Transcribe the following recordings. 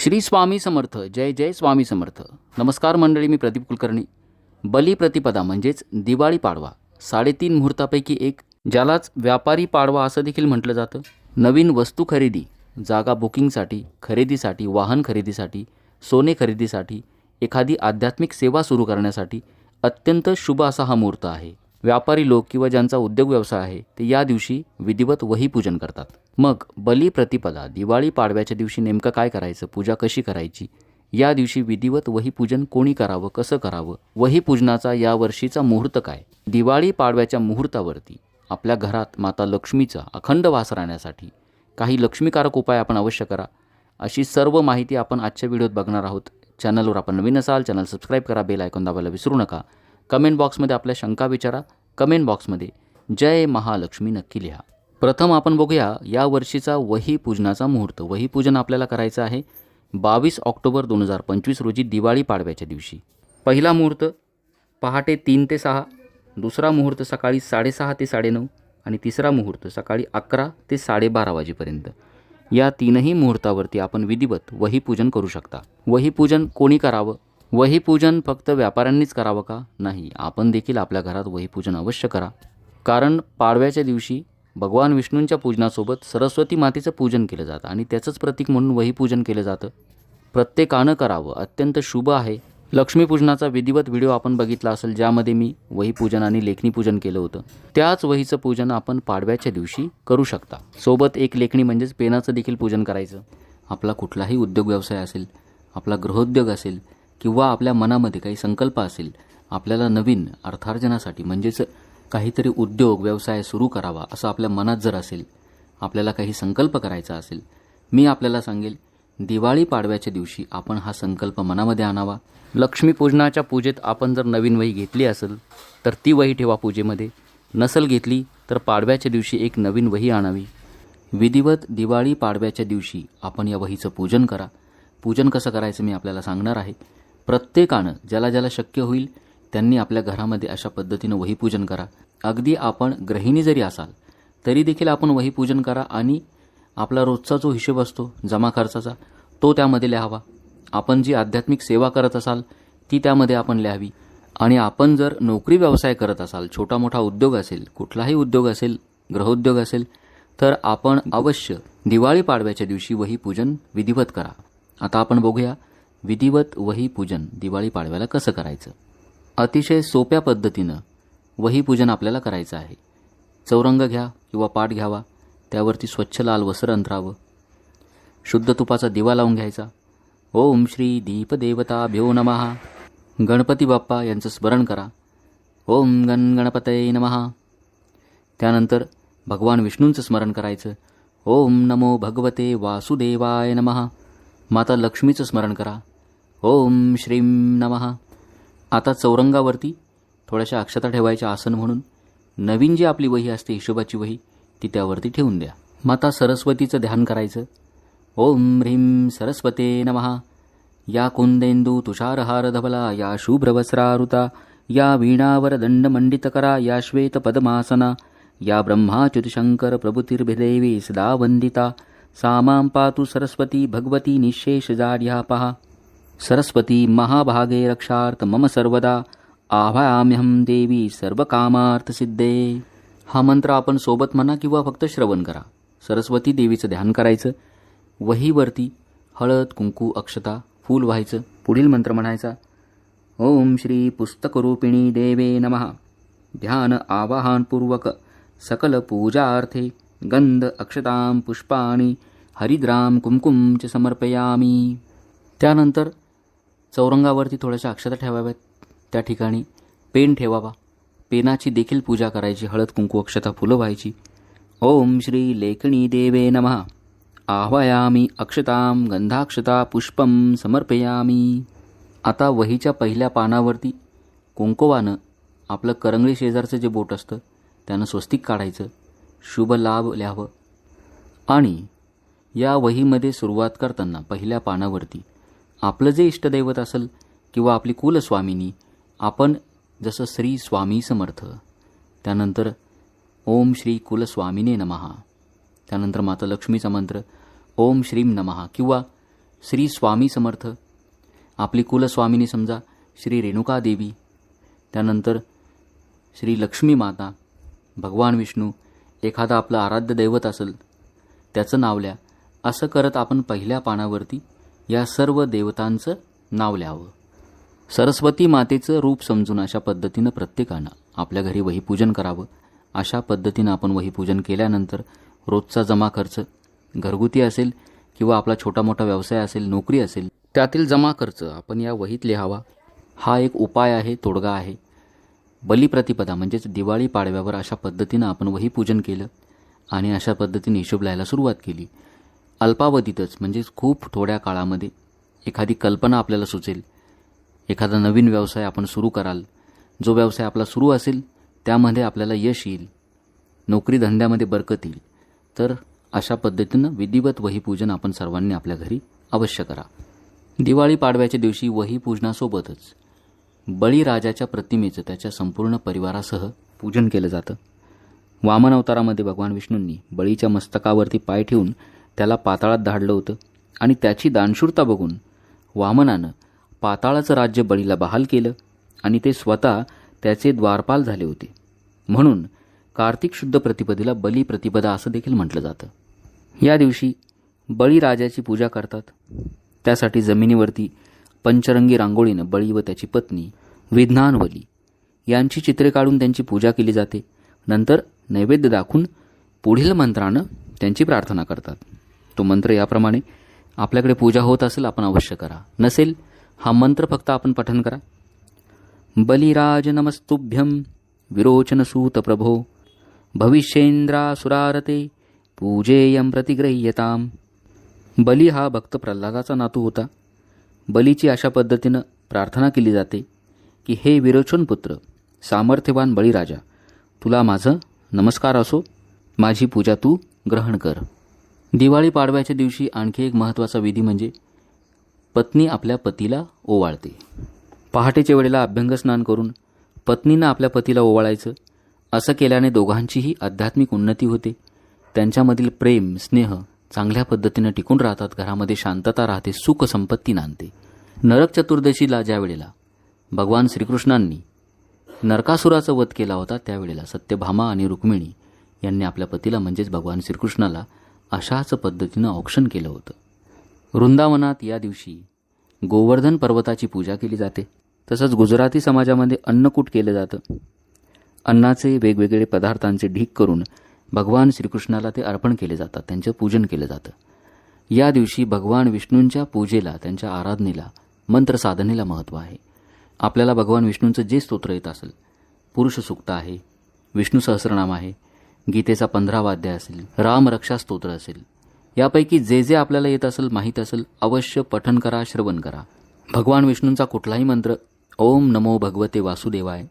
श्री स्वामी समर्थ जय जय स्वामी समर्थ. नमस्कार मंडळी मी प्रदीप कुलकर्णी. बलिप्रतिपदा म्हणजेच दिवाळी पाडवा साडेतीन मुहूर्तापैकी एक ज्यालाच व्यापारी पाडवा असं देखील म्हटलं जातं. नवीन वस्तू खरेदी जागा बुकिंगसाठी खरेदीसाठी वाहन खरेदीसाठी सोने खरेदीसाठी एखादी आध्यात्मिक सेवा सुरू करण्यासाठी अत्यंत शुभ असा हा मुहूर्त आहे. व्यापारी लोक किंवा ज्यांचा उद्योग व्यवसाय आहे ते या दिवशी विधिवत वही पूजन करतात. मग बलिप्रतिपदा दिवाळी पाडव्याच्या दिवशी नेमकं काय करायचं? पूजा कशी करायची? या दिवशी विधिवत वही पूजन कोणी करावं? कसं करावं? वही पूजनाचा या वर्षीचा मुहूर्त काय? दिवाळी पाडव्याच्या मुहूर्तावरती आपल्या घरात माता लक्ष्मीचा अखंड वास राहण्यासाठी काही लक्ष्मीकारक उपाय आपण अवश्य करा. अशी सर्व माहिती आपण आजच्या व्हिडिओत बघणार आहोत. चॅनलवर आपण नवीन असाल चॅनल सबस्क्राईब करा बेल आयकॉन दाबायला विसरू नका. कमेंट बॉक्समध्ये आपल्या शंका विचारा. कमेंट बॉक्समध्ये जय महालक्ष्मी नक्की लिहा. प्रथम आपण बघूया या वर्षीचा वही पूजनाचा मुहूर्त. वही पूजन आपल्याला करायचं आहे बावीस ऑक्टोबर दोन हजार पंचवीस रोजी दिवाळी पाडव्याच्या दिवशी. पहिला मुहूर्त पहाटे तीन ते सहा दुसरा मुहूर्त सकाळी साडेसहा ते साडेनऊ आणि तिसरा मुहूर्त सकाळी अकरा ते साडेबारा वाजेपर्यंत. या तीनही मुहूर्तावरती आपण विधिवत वहीपूजन करू शकता. वहीपूजन कोणी करावं? वहीपूजन फक्त व्यापाऱ्यांनीच करावं का? नाही आपण देखील आपल्या घरात वहीपूजन अवश्य करा. कारण पाडव्याच्या दिवशी भगवान विष्णूंच्या पूजनासोबत सरस्वती मातेचं पूजन केलं जातं आणि त्याचंच प्रतीक म्हणून वहीपूजन केलं जातं. प्रत्येकानं करावं अत्यंत शुभ आहे. लक्ष्मीपूजनाचा विधिवत व्हिडिओ आपण बघितला असेल ज्यामध्ये मी वहीपूजन आणि लेखणी पूजन केलं होतं. त्याच वहीचं पूजन आपण पाडव्याच्या दिवशी करू शकता. सोबत एक लेखणी म्हणजेच पेनाचं देखील पूजन करायचं. आपला कुठलाही उद्योग व्यवसाय असेल आपला गृहोद्योग असेल किंवा आपल्या मनामध्ये काही संकल्प असेल आपल्याला नवीन अर्थार्जनासाठी म्हणजेच काहीतरी उद्योग व्यवसाय सुरू करावा असं आपल्या मनात जर असेल आपल्याला काही संकल्प करायचा असेल मी आपल्याला सांगेल दिवाळी पाडव्याच्या दिवशी आपण हा संकल्प मनामध्ये आणावा. लक्ष्मीपूजनाच्या पूजेत आपण जर नवीन वही घेतली असेल तर ती वही ठेवा पूजेमध्ये. नसल घेतली तर पाडव्याच्या दिवशी एक नवीन वही आणावी. विधिवत दिवाळी पाडव्याच्या दिवशी आपण या वहीचं पूजन करा. पूजन कसं करायचं मी आपल्याला सांगणार आहे. प्रत्येकानं ज्याला ज्याला शक्य होईल त्यांनी आपल्या घरामध्ये अशा पद्धतीनं वहीपूजन करा. अगदी आपण गृहिणी जरी असाल तरी देखील आपण वहीपूजन करा आणि आपला रोजचा जो हिशोब असतो जमा खर्चाचा तो त्यामध्ये लिहावा. आपण जी आध्यात्मिक सेवा करत असाल ती त्यामध्ये आपण लिहावी. आणि आपण जर नोकरी व्यवसाय करत असाल छोटा मोठा उद्योग असेल कुठलाही उद्योग असेल गृहोद्योग असेल तर आपण अवश्य दिवाळी पाडव्याच्या दिवशी वही पूजन विधिवत करा. आता आपण बघूया विधिवत वही पूजन दिवाळी पाडव्याला कसं करायचं. अतिशय सोप्या पद्धतीनं वही पूजन आपल्याला करायचं आहे. चौरंग घ्या किंवा पाठ घ्यावा त्यावरती स्वच्छ लाल वस्त्र अंतरावं. शुद्ध तुपाचा दिवा लावून घ्यायचा. ओम श्री दीपदेवताभ्यो नमः. गणपती बाप्पा यांचं स्मरण करा. ओम गण गणपतये नमः. त्यानंतर भगवान विष्णूंचं स्मरण करायचं. ओम नमो भगवते वासुदेवाय नमः. माता लक्ष्मीचं स्मरण करा. ओम श्रीं नमः. आता चौरंगावरती थोड्याशा अक्षता ठेवायच्या आसन म्हणून नवीन जी आपली वही असते हिशोबाची वही ती त्यावरती ठेवून द्या. माता सरस्वतीचं ध्यान करायचं. ओम ह्रीं सरस्वते नमः. या कुंदेंदू तुषारहार धबला या शुभ्रवस्रारुता या वीणावर दंडमंडितकरा या श्वेत पद्मासना या ब्रह्माच्युतशंकर प्रभुतिर्भिदेवी सदा वंदिता सामां पातु सरस्वती भगवती निःशेष जाड्या पहा सरस्वती महाभागे रक्षार्थ मम सर्वदा. आभायाम्यहं देवी सर्व कामार्थसिद्धे हा मंत्र आपण सोबत म्हणा किंवा फक्त श्रवण करा. सरस्वती देवीचं ध्यान करायचं. वहीवरती हळद कुंकू अक्षता फूल व्हायचं. पुढील मंत्र म्हणायचा ओम श्री पुस्तकरूपिणी देवे नमः. ध्यान आवाहनपूर्वक सकल पूजार्थे गंध अक्षतां पुष्पाणि हरिद्राम कुमकुम च समर्पयामी. त्यानंतर चौरंगावरती थोड्याशा अक्षता ठेवाव्यात. त्या ठिकाणी पेन ठेवावा. पेनाची देखील पूजा करायची. हळद कुंकू अक्षता फुलं व्हायची. ओम श्री लेखणी देवे नमः. आह्वायामी अक्षतां गंधाक्षता पुष्पम समर्पयामी. आता वहीच्या पहिल्या पानावरती कुंकवानं आपलं करंगळी शेजारचं जे बोट असतं त्यानं स्वस्तिक काढायचं. शुभ लाभ लिहावं आणि या वहीमध्ये सुरुवात करताना पहिल्या पानावरती आपलं जे इष्टदैवत असेल किंवा आपली कुलस्वामिनी आपण जसं श्री स्वामी समर्थ त्यानंतर ओम श्री कुलस्वामिने नमहा त्यानंतर माता लक्ष्मीचा मंत्र ओम श्रीम नमहा किंवा श्री स्वामी समर्थ आपली कुलस्वामिनी समजा श्री रेणुका देवी त्यानंतर श्री लक्ष्मी माता भगवान विष्णू एखादा आपलं आराध्य दैवत असेल त्याचं नाव लिहा. असं करत आपण पहिल्या पानावरती या सर्व देवतांचं नाव लिहावं. सरस्वती मातेचं रूप समजून अशा पद्धतीनं प्रत्येकानं आपल्या घरी वहीपूजन करावं. अशा पद्धतीनं आपण वहीपूजन केल्यानंतर रोजचा जमा खर्च घरगुती असेल किंवा आपला छोटा मोठा व्यवसाय असेल नोकरी असेल त्यातील जमा खर्च आपण या वहीत लिहावा. हा एक उपाय आहे तोडगा आहे. बलिप्रतिपदा म्हणजेच दिवाळी पाडव्यावर अशा पद्धतीनं आपण वहीपूजन केलं आणि अशा पद्धतीने हिशोब लिहायला सुरुवात केली. अल्पावधीतच म्हणजेच खूप थोड्या काळामध्ये एखादी कल्पना आपल्याला सुचेल. एखादा नवीन व्यवसाय आपण सुरू कराल जो व्यवसाय आपला सुरू असेल त्यामध्ये आपल्याला यश येईल. नोकरी धंद्यामध्ये बरकत येईल. तर अशा पद्धतीनं विधिवत वहीपूजन आपण सर्वांनी आपल्या घरी अवश्य करा. दिवाळी पाडव्याच्या दिवशी वहीपूजनासोबतच बळीराजाच्या प्रतिमेचं त्याच्या संपूर्ण परिवारासह पूजन केलं जातं. वामन अवतारामध्ये भगवान विष्णूंनी बळीच्या मस्तकावरती पाय ठेवून त्याला पाताळात धाडलं होतं आणि त्याची दानशूरता बघून वामनानं पाताळाचं राज्य बळीला बहाल केलं आणि ते स्वतः त्याचे द्वारपाल झाले होते. म्हणून कार्तिक शुद्ध प्रतिपदेला बली प्रतिपदा असं देखील म्हटलं जातं. या दिवशी बळीराजाची पूजा करतात. त्यासाठी जमिनीवरती पंचरंगी रांगोळीनं बळी व त्याची पत्नी विज्ञानवली यांची चित्रे काढून त्यांची पूजा केली जाते. नंतर नैवेद्य दाखवून पुढील मंत्रानं त्यांची प्रार्थना करतात. तो मंत्र याप्रमाणे आपल्याकडे पूजा होत असेल आपण अवश्य करा. नसेल हा मंत्र फक्त आपण पठन करा. बलिराज विरोचन विरोचनसूत प्रभो भविष्येंद्रासुरारते पूजेयम प्रतिग्रह्यताम बली हा भक्त प्रल्हादाचा नातू होता. बलीची अशा पद्धतीनं प्रार्थना केली जाते की हे विरोचन पुत्र सामर्थ्यवान बळीराजा तुला माझं नमस्कार असो माझी पूजा तू ग्रहण कर. दिवाळी पाडव्याच्या दिवशी आणखी एक महत्त्वाचा विधी म्हणजे पत्नी आपल्या पतीला ओवाळते. पहाटेच्या वेळेला अभ्यंगस्नान करून पत्नीनं आपल्या पतीला ओवाळायचं असं केल्याने दोघांचीही आध्यात्मिक उन्नती होते. त्यांच्यामधील प्रेम स्नेह चांगल्या पद्धतीनं टिकून राहतात घरामध्ये शांतता राहते सुख संपत्ती नांदते. नरक चतुर्दशीला ज्या वेळेला भगवान श्रीकृष्णांनी नरकासुराचा वध केला होता त्यावेळेला सत्यभामा आणि रुक्मिणी यांनी आपल्या पतीला म्हणजेच भगवान श्रीकृष्णाला अशाच पद्धतीनं औक्षण केलं होतं. वृंदावनात या दिवशी गोवर्धन पर्वताची पूजा केली जाते. तसंच गुजराती समाजामध्ये अन्नकूट केलं जातं. अन्नाचे वेगवेगळे पदार्थांचे ढीक करून भगवान श्रीकृष्णाला ते अर्पण केले जातात त्यांचं पूजन केलं जातं. या दिवशी भगवान विष्णूंच्या पूजेला त्यांच्या आराधनेला मंत्र साधनेला महत्त्व आहे. आपल्याला भगवान विष्णूंचं जे स्तोत्र येत असेल पुरुष सुक्त आहे विष्णू सहस्रनाम आहे गीतेचा पंधरावा अध्याय असेल राम रक्षा स्तोत्र असेल यापैकी जे जे आपल्याला येत असेल माहीत असेल अवश्य पठन करा श्रवण करा. भगवान विष्णूंचा कुठलाही मंत्र ओम नमो भगवते वासुदेवाय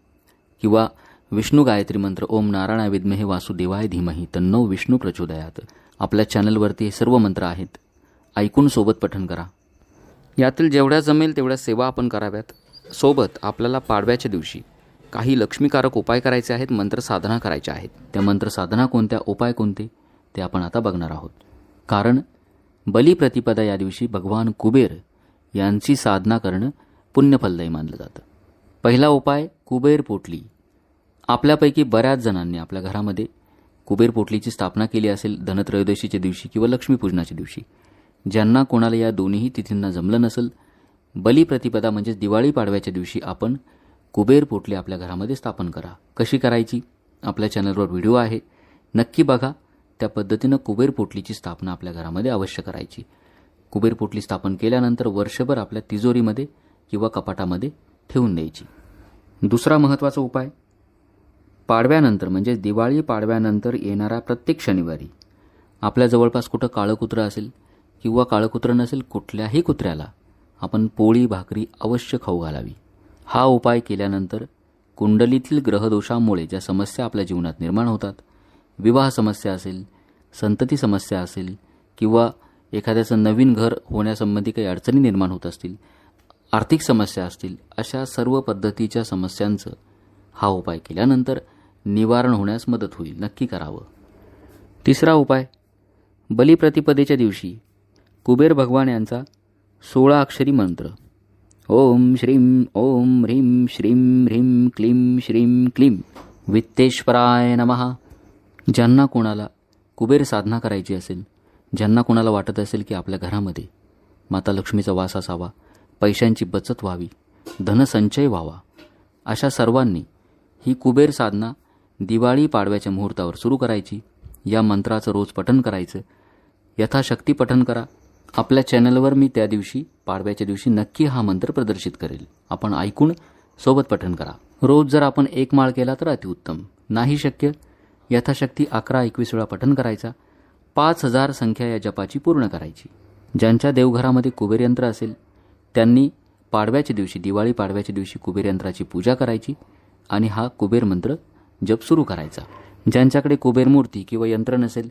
किंवा विष्णू गायत्री मंत्र ओम नारायण विद्महे वासुदेवाय धीमही तन्नो विष्णू प्रचोदयात. आपल्या चॅनलवरती हे सर्व मंत्र आहेत. ऐकून सोबत पठन करा. यातील जेवढ्या जमेल तेवढ्या सेवा आपण कराव्यात. सोबत आपल्याला पाडव्याच्या दिवशी काही लक्ष्मीकारक उपाय करायचे आहेत मंत्र साधना करायच्या आहेत. त्या मंत्र साधना कोणत्या उपाय कोणते ते आपण आता बघणार आहोत. कारण बलिप्रतिपदा या दिवशी भगवान कुबेर यांची साधना करणं पुण्यफलदायी मानलं जातं. पहिला उपाय कुबेर पोटली. आपल्यापैकी बऱ्याच जणांनी आपल्या घरामध्ये कुबेर पोटलीची स्थापना केली असेल धनत्रयोदशीच्या दिवशी किंवा लक्ष्मीपूजनाच्या दिवशी. ज्यांना कोणाला या दोन्हीही तिथींना जमलं नसेल बलिप्रतिपदा म्हणजेच दिवाळी पाडव्याच्या दिवशी आपण कुबेर पोटली आपल्या घरामध्ये स्थापन करा. कशी करायची? आपल्या चॅनलवर व्हिडिओ आहे. नक्की बघा. त्या पद्धतीनं कुबेर पोटलीची स्थापना आपल्या घरामध्ये अवश्य करायची. कुबेर पोटली स्थापन केल्यानंतर वर्षभर आपल्या तिजोरीमध्ये किंवा कपाटामध्ये ठेवून द्यायची. दुसरा महत्त्वाचा उपाय पाडव्यानंतर म्हणजे दिवाळी पाडव्यानंतर येणारा प्रत्येक शनिवारी. आपल्या जवळपास कुठं काळं कुत्रं असेल किंवा काळं कुत्रं नसेल कुठल्याही कुत्र्याला आपण पोळी भाकरी अवश्य खाऊ घालावी. हा उपाय केल्यानंतर कुंडलीतील ग्रहदोषामुळे ज्या समस्या आपल्या जीवनात निर्माण होतात विवाह समस्या असेल संतती समस्या असेल किंवा एखाद्याचं नवीन घर होण्यासंबंधी काही अडचणी निर्माण होत असतील आर्थिक समस्या असतील अशा सर्व पद्धतीच्या समस्यांचं हा उपाय केल्यानंतर निवारण होण्यास मदत होईल. नक्की करावं. तिसरा उपाय बलिप्रतिपदेच्या दिवशी कुबेर भगवान यांचा सोळा अक्षरी मंत्र. ओम श्रीं ओम ह्रीं श्रीं ह्रीं क्लीं श्रीं क्लीं. वित्तेश्वराय नमः. ज्यांना कोणाला कुबेर साधना करायची असेल ज्यांना कोणाला वाटत असेल की आपल्या घरामध्ये माता लक्ष्मीचा वास असावा पैशांची बचत व्हावी धनसंचय व्हावा अशा सर्वांनी ही कुबेर साधना दिवाळी पाडव्याच्या मुहूर्तावर सुरू करायची या मंत्राचं रोज पठन करायचं यथाशक्ती पठन करा. आपल्या चॅनलवर मी त्या दिवशी पाडव्याच्या दिवशी नक्की हा मंत्र प्रदर्शित करेल. आपण ऐकून सोबत पठन करा. रोज जर आपण एक माळ केला तर अतिउत्तम. नाही शक्य यथाशक्ती अकरा एकवीस वेळा पठन करायचा. पाच हजार संख्या या जपाची पूर्ण करायची. ज्यांच्या देवघरामध्ये कुबेर यंत्र असेल त्यांनी पाडव्याच्या दिवशी दिवाळी पाडव्याच्या दिवशी कुबेर यंत्राची पूजा करायची आणि हा कुबेर मंत्र जप सुरू करायचा. ज्यांच्याकडे कुबेर मूर्ती किंवा यंत्र नसेल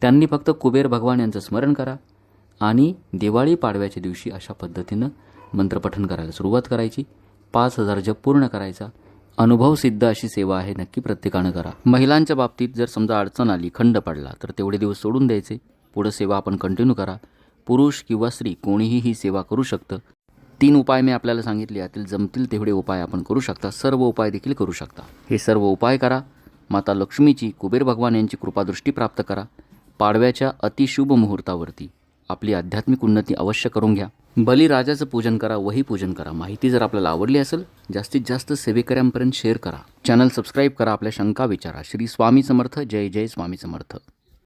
त्यांनी फक्त कुबेर भगवान यांचं स्मरण करा आणि दिवाळी पाडव्याच्या दिवशी अशा पद्धतीनं मंत्रपठन करायला सुरुवात करायची. पाच हजार जप पूर्ण करायचा. अनुभव सिद्ध अशी सेवा आहे नक्की प्रत्येकानं करा. महिलांच्या बाबतीत जर समजा अडचण आली खंड पडला तर तेवढे दिवस सोडून द्यायचे. पुढं सेवा आपण कंटिन्यू करा. पुरुष किंवा स्त्री कोणीही ही सेवा करू शकतं. तीन उपाय मी आपल्याला सांगितले यातील जमतील तेवढे उपाय आपण करू शकता. सर्व उपाय देखील करू शकता. हे सर्व उपाय करा. माता लक्ष्मीची कुबेर भगवान यांची कृपादृष्टी प्राप्त करा. पाडव्याच्या अतिशुभ मुहूर्तावरती आपली आध्यात्मिक उन्नती अवश्य करून घ्या. बलिराजाचं पूजन करा वही पूजन करा. माहिती जर आपल्याला आवडली असेल जास्तीत जास्त सेवेकऱ्यांपर्यंत शेअर करा. चॅनल सबस्क्राईब करा आपल्या शंका विचारा. श्री स्वामी समर्थ. जय जय स्वामी समर्थ.